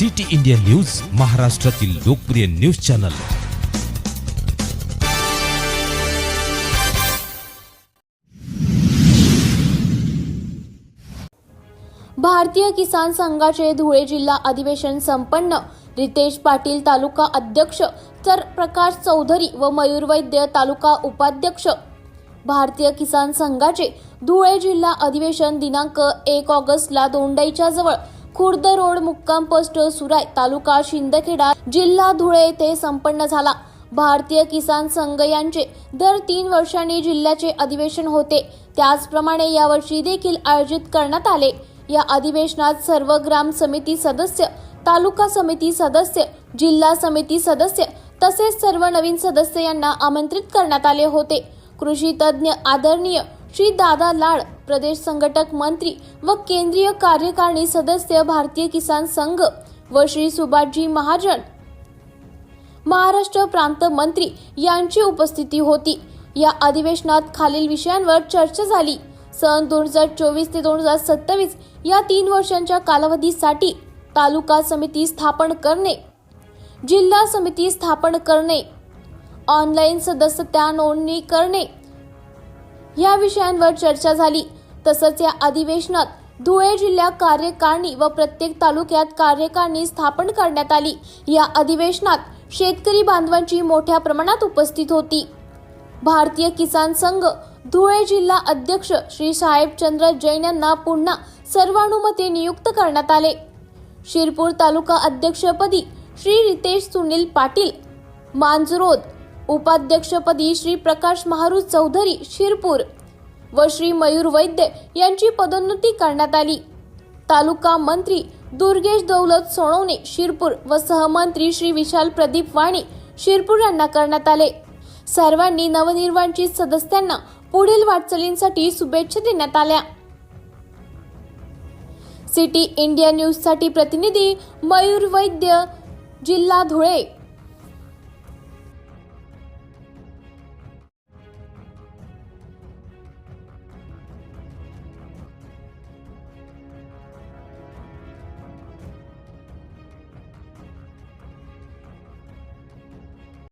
City India news महाराष्ट्रातील लोकप्रिय news channel. भारतीय किसान संघाचे धुळे जिल्हा अधिवेशन संपन्न. रितेश पाटील तालुका अध्यक्ष तर प्रकाश चौधरी व मयूर वैद्य तालुका उपाध्यक्ष. भारतीय किसान संघाचे धुळे जिल्हा अधिवेशन दिनांक एक ऑगस्टला दोंडाईच्या जवळ खुर्द रोड मुक्काम पोस्ट सुराय तालुका शिंदखेडा जिल्हा धुळे येथे संपन्न झाला. भारतीय किसान संघ यांचे दर तीन वर्षांनी जिल्ह्याचे अधिवेशन होते. त्याचप्रमाणे यावर्षी देखील आयोजित करण्यात आले. या अधिवेशनात सर्व ग्राम समिती सदस्य तालुका समिती सदस्य जिल्हा समिती सदस्य तसेच सर्व नवीन सदस्य यांना आमंत्रित करण्यात आले होते. कृषी तज्ज्ञ आदरणीय श्री दादा लाड प्रदेश संघटक मंत्री व केंद्रीय कार्यकारिणी सदस्य भारतीय किसान संघ व श्री सुभाषजी महाजन महाराष्ट्र प्रांत मंत्री यांची उपस्थिती होती. या अधिवेशनात खालील विषयांवर चर्चा झाली. सन दोन हजार चोवीस ते दोन हजार सत्तावीस या तीन वर्षांच्या कालावधीसाठी तालुका समिती स्थापन करणे जिल्हा समिती स्थापन करणे ऑनलाईन सदस्यता नोंदणी करणे या विषयांवर चर्चा झाली. तसंच या अधिवेशनात धुळे जिल्ह्यात कार्यकारिणी व प्रत्येक तालुक्यात कार्यकारिणी स्थापन करण्यात आली. या अधिवेशनात शेतकरी बांधवांची मोठ्या प्रमाणात उपस्थित होती. भारतीय किसान संघ धुळे जिल्हा अध्यक्ष श्री साहेबचंद्र जैन यांना पुन्हा सर्वानुमते नियुक्त करण्यात आले. शिरपूर तालुका अध्यक्षपदी श्री रितेश सुनील पाटील मांजरोद उपाध्यक्षपदी श्री प्रकाश महारू चौधरी शिरपूर व श्री मयूर वैद्य यांची पदोन्नती करण्यात आली. तालुका मंत्री दुर्गेश दौलत सोनवणे शिरपूर व सहमंत्री श्री विशाल प्रदीप वाणी शिरपूर यांना करण्यात आले. सर्वांनी नवनिर्वाचित सदस्यांना पुढील वाटचालींसाठी शुभेच्छा देण्यात आल्या. सिटी इंडिया न्यूजसाठी प्रतिनिधी मयूर वैद्य जिल्हा धुळे.